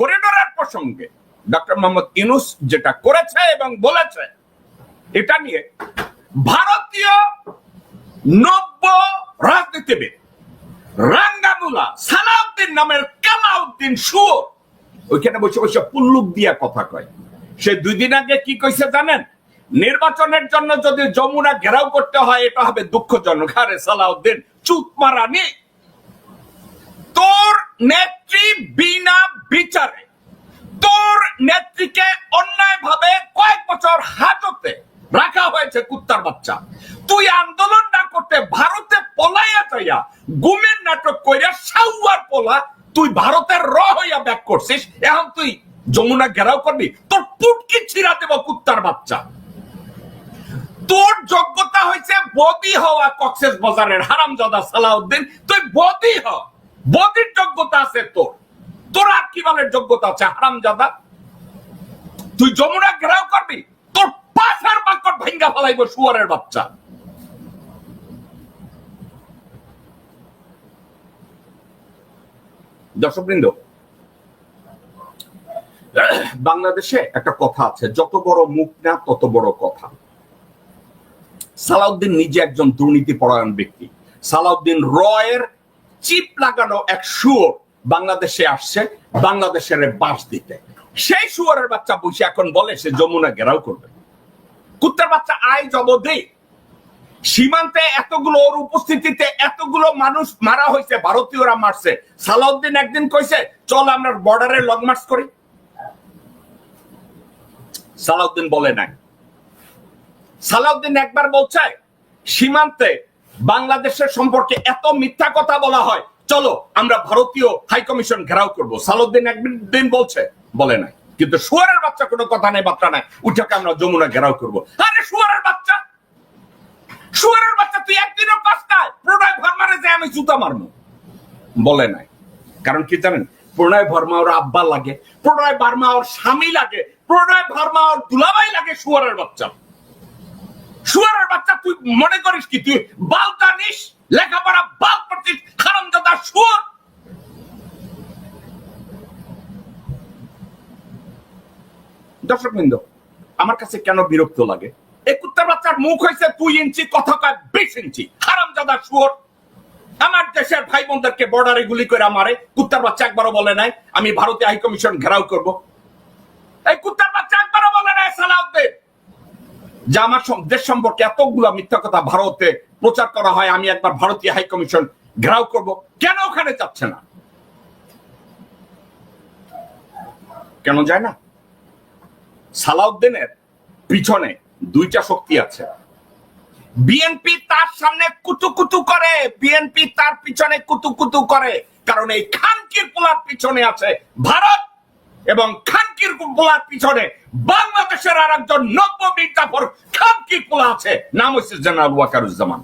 করিডোরের প্রসঙ্গে ডক্টর মোহাম্মদ যেটা করেছে এবং বলেছে, এটা নিয়ে ভারতীয় নব্য রাজনীতিবিদ রাঙ্গামুলা সালাউদ্দিন নামের সুর ওইখানে বসে বসে পুল্লুক দিয়া কথা কয়। সে দুই দিন আগে কি কইছে জানেন? নির্বাচনের জন্য যদি যমুনা ঘেরাও করতে হয়, এটা হবে দুঃখজনক। আরে সালাউদ্দিন, চুপ মারানি তোর নেত্রী বিনা বিচারে। তোর নেত্রীকে অন্যায় ভাবে কয়েক বছর হাজতে রাখা হয়েছে কুত্তার বাচ্চা। তুই আন্দোলন না করতে ভারতে পলাইয়া যাইয়া গুমের নাটক কইরা সাউয়ার পোলা তুই ভারতের র হইয়া ব্যাক করছিস, এখন তুই যমুনা ঘেরাও করবি, তোর পুটকি ছিড়া দেব কুত্তার বাচ্চা। তোর যোগ্যতা হয়েছে বদি হওয়া কক্সেস বাজারের হারামজাদা সালাউদ্দিন। তুই বদি হ। বদির আছে তোর। তোর আর কি বলের যোগ্যতা আছে, হারামজাদা? তুই যমুনা ঘেরাও করবি, তোর পাশার বাক্য ভেঙ্গা ফেলাইব শুয়ারের বাচ্চা। দর্শকবৃন্দ, বাংলাদেশে একটা কথা আছে, যত বড় মুখ না, তত বড় কথা। সালাউদ্দিন নিজে একজন দুর্নীতি পরায়ণ ব্যক্তি। সালাউদ্দিন রয়ের চিপ লাগানো এক শুয়োর বাংলাদেশে আসছে, বাংলাদেশের বাস দিতে। সেই শুয়ারের বাচ্চা বসে এখন বলে সে যমুনা ঘেরাও করবে। কুত্তার বাচ্চা আয় জব দে সীমান্তে এতগুলো ওর উপস্থিতিতে এতগুলো মানুষ মারা হয়েছে, ভারতীয়রা মারছে। সালাউদ্দিন একদিন কইছে, চল আমরা বর্ডারে লং মার্চ করি। সালাউদ্দিন বলে নাই। সালাউদ্দিন একবার বলছে, সীমান্তে বাংলাদেশের সম্পর্কে এত মিথ্যা কথা বলা হয় চলো, আমরা ভারতীয় হাই কমিশন ঘেরাও করব। সালাউদ্দিন একদিন বলছে, বলে নাই। কিন্তু সুয়ারের বাচ্চা কোনো কথা নেই, বার্তা নাই। উঠাকে আমরা যমুনা ঘেরাও করব। আরে সুয়ারের বাচ্চা! সুয়ারের বাচ্চা, তুই একদিনও কাজ নাই। প্রণয় ভার্মারে যে আমি জুতা মারবো। বলে নাই। কারণ কি জানেন? প্রণয় ভার্মা ওর আব্বা লাগে, প্রণয় ভার্মা ওর স্বামী লাগে, প্রণয় ভার্মা ওর দুলাভাই লাগে সুয়ারের বাচ্চা। মনে করিস কি? তুই বাল জানিস লেখাপড়া বাল করছিস হারামজাদা শুয়ার। দর্শকবৃন্দ, আমার কাছে কেন বিরক্ত লাগে? বাচ্চার মুখ হয়েছে দুই ইঞ্চি, কথা কয় বিশ ইঞ্চি হারামজাদা শুয়ার। আমার দেশের ভাই বোনদেরকে বর্ডারে গুলি করে মারে, কুত্তার বাচ্চা একবারও বলে নাই, আমি ভারতীয় হাই কমিশন ঘেরাও করব। এই কুত্তার বাচ্চা একবারও বলে নাই, সালাউদ্দিন। যে আমার দেশ সম্পর্কে এতগুলা মিথ্যা কথা ভারতে প্রচার করা হয়, আমি একবার ভারতীয় হাই কমিশন ঘেরাও করব। কেন ওখানে যাচ্ছে না? কেন যায় না? সালাউদ্দিনের পিছনে দুইটা শক্তি আছে। বিএনপি তার সামনে কুতু কুতু করে বিএনপি তার পিছনে কুতু কুতু করে, কারণ এই খানকির পোলার পিছনে আছে ভারত। এবং খানকির পোলার পিছনে বাংলাদেশের আর একজন নব্য মির্জাফর খানকির পোলা আছে। নাম হচ্ছে জেনারেল ওয়াকারুজ্জামান।